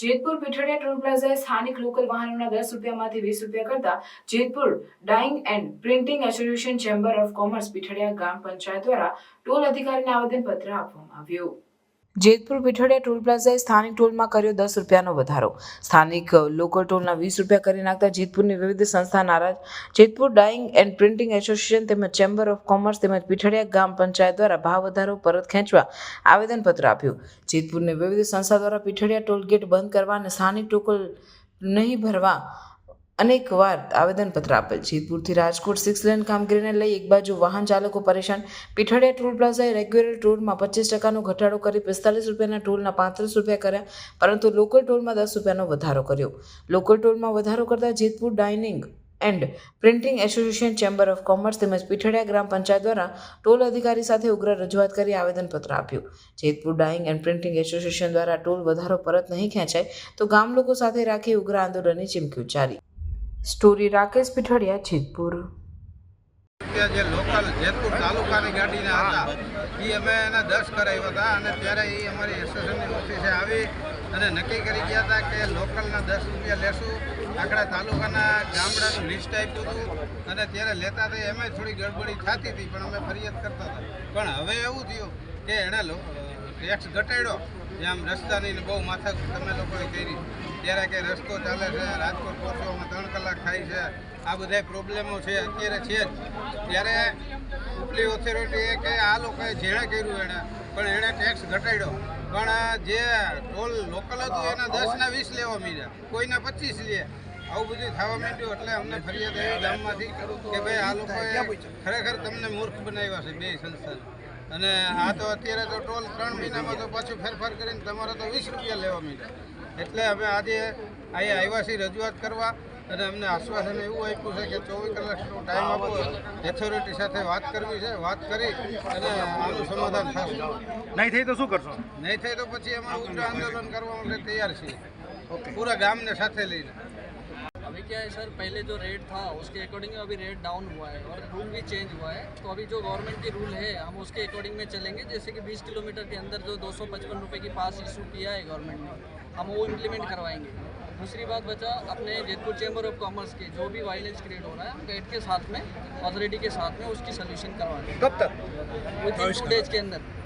Jetpur Pithadiya toll પ્લાઝાએ સ્થાનિક local વાહનોના દસ રૂપિયામાંથી વીસ રૂપિયા કરતા Jetpur dyeing and printing association chamber of commerce Pithadiya ગ્રામ પંચાયત દ્વારા ટોલ અધિકારીને આવેદનપત્ર આપવામાં આવ્યું. જેતપુર પીઠડિયા ટોલ પ્લાઝાએ સ્થાનિક ટોલમાં કર્યો દસ રૂપિયાનો વધારો. સ્થાનિક લોકલ ટોલના વીસ રૂપિયા કરી નાખતા જેતપુરની વિવિધ સંસ્થા નારાજ. Jetpur dyeing and printing association તેમજ ચેમ્બર ઓફ કોમર્સ તેમજ પીઠડિયા ગામ પંચાયત દ્વારા ભાવ વધારો પરત ખેંચવા આવેદનપત્ર આપ્યું. જેતપુરની વિવિધ સંસ્થા દ્વારા પીઠડિયા ટોલગેટ બંધ કરવા અને સ્થાનિક ટોકલ નહીં ભરવા અનેક વાર આવેદનપત્ર આપેલ જેતપુરથી રાજકોટ સિક્સ લેન કામગીરીને લઈ એક બાજુ વાહન ચાલકો પરેશાન. પીઠડિયા ટોલ પ્લાઝાએ રેગ્યુલર ટોલમાં પચીસ ટકાનો ઘટાડો કરી પિસ્તાલીસ રૂપિયાના ટોલના પાંત્રીસ રૂપિયા કર્યા, પરંતુ લોકલ ટોલમાં દસ રૂપિયાનો વધારો કર્યો. લોકલ ટોલમાં વધારો કરતા Jetpur dining and printing association chamber of commerce તેમજ પીઠડિયા ગ્રામ પંચાયત દ્વારા ટોલ અધિકારી સાથે ઉગ્ર રજૂઆત કરી આવેદનપત્ર આપ્યું. Jetpur dyeing and printing association દ્વારા ટોલ વધારો પરત નહીં ખેંચાય, તો ગામ લોકો સાથે રાખી ઉગ્ર આંદોલનની ચીમકી ઉચ્ચારી. સ્ટોરી રાકેશ પીઠડિયા, જેતપુર. જે લોકલ જેતપુર તાલુકાની ગાડીના હતા, એ અમે એને દસ કરાવ્યા હતા અને ત્યારે એ અમારી એસોસિએશનની ઓફિસે આવી અને નક્કી કરી ગયા હતા કે લોકલના દસ રૂપિયા લેશું. આખડા તાલુકાના ગામડાનું લિસ્ટ આપ્યું હતું અને ત્યારે લેતા હતા એમાં થોડી ગડબડી થતી હતી, પણ અમે ફરિયાદ કરતા હતા. પણ હવે એવું થયું કે એણે ટેક્સ ઘટાડ્યો. જે આમ રસ્તાની બહુ માથા તમે લોકોએ કરી. ત્યારે કે રસ્તો ચાલે છે રાજકોટ પહોંચવામાં ત્રણ કલાક થાય છે આ બધા પ્રોબ્લેમો છે અત્યારે છે જ. ત્યારે ઉપલી ઓથોરિટીએ કે આ લોકોએ જેણે કર્યું એણે પણ એણે ટેક્સ ઘટાડ્યો. પણ જે ટોલ લોકલ હતું એના દસના વીસ લેવા મીડ્યા કોઈના પચીસ લે. આવું બધું થવા માંડ્યું એટલે અમને ફરિયાદ આવી ગામમાંથી કે ભાઈ આ લોકોએ ખરેખર તમને મૂર્ખ બનાવ્યા છે બે સંસ્થાને. અને આ તો અત્યારે તો ટોલ ત્રણ મહિનામાં તો પાછું ફેરફાર કરીને તમારે તો વીસ રૂપિયા લેવા માંડ્યા. એટલે અમે આજે અહીંયા આવ્યા છીએ રજૂઆત કરવા અને અમને આશ્વાસન એવું આપ્યું છે કે ચોવીસ કલાકનો ટાઈમ આપો. ઓથોરિટી સાથે વાત કરવી છે વાત કરી અને આનું સમાધાન થશે. નહીં થઈ તો શું કરશો? નહીં થાય તો પછી અમે ઉગ્ર આંદોલન કરવા માટે તૈયાર છીએ. પૂરા ગામને સાથે લઈને. अभी क्या है सर पहले जो रेट था उसके अकॉर्डिंग अभी रेट डाउन हुआ है और रूल भी चेंज हुआ है। तो अभी जो गवर्नमेंट की रूल है हम उसके अकॉर्डिंग में चलेंगे। जैसे कि 20 किलोमीटर के अंदर जो दो सौ पचपन रुपये की पास इशू किया है गवर्नमेंट ने हम वो इम्प्लीमेंट करवाएँगे। दूसरी बात बचा अपने जयपुर चैम्बर ऑफ़ कॉमर्स के जो भी वायलेंस क्रिएट हो रहा है हम गेट के साथ में अथॉरिटी के साथ में उसकी सोल्यूशन करवा देंगे। कब तक? विद इन टू डेज़ के अंदर।